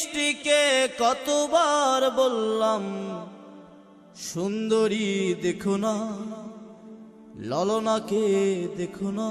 দৃষ্টিকে কতবার বললাম সুন্দরী দেখো না ললনাকে দেখো না।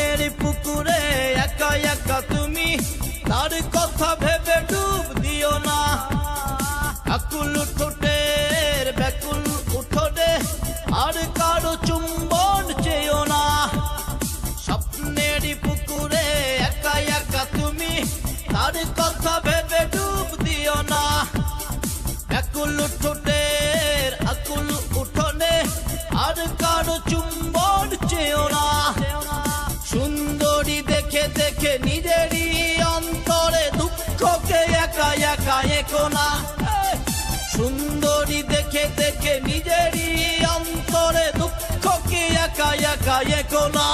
স্বপ্নের পুকুরে একা একা তুমি তার কথা ভেবে ডুব দিও না। আকুল ঠোঁটের ব্যাকুল আর কারও চুম্বন চেয়েও না। স্বপ্নের পুকুরে একা একা তুমি তার কথা ভেবে দেখে নিজেরই অন্তরে দুঃখকে একা একা একো না। সুন্দরী দেখে দেখে নিজেরই অন্তরে দুঃখকে একা একা একো না।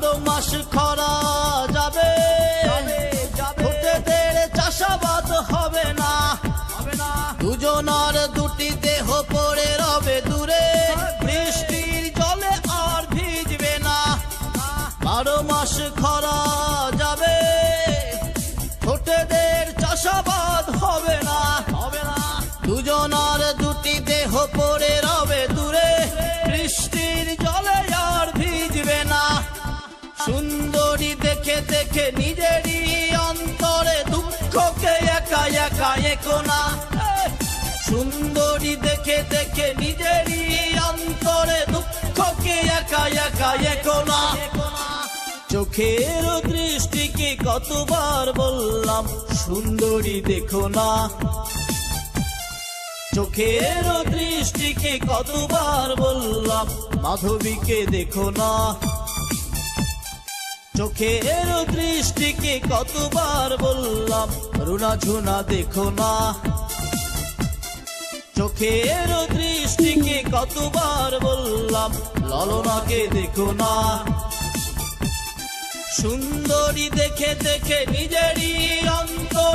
বারো মাস খরা যাবে। ফুটে দেড়ে চাষাবাদ হবে না। দুজনার দুটি দেহ পড়ে রবে দূরে। বৃষ্টির জলে আর ভিজবে না। বারো মাস খরা যাবে। ছোটদের চাষাবাদ হবে না হবে না। দুজনার দুটি দেহ পড়ে একা একো সুন্দরী দেখে দেখে নিজেরই অন্তরে দুঃখকে একা একা একো না চোখের দৃষ্টিকে কতবার বললাম, সুন্দরী দেখো না। চোখের দৃষ্টিকে কতবার বললাম, মাধবীকে দেখো না। চোখের দৃষ্টিকে কতবার বললাম, রুনা ঝুনা দেখো না। চোখের দৃষ্টিকে কতবার বললাম, ললনাকে দেখো না। সুন্দরী দেখে দেখে নিজেরই অন্তরে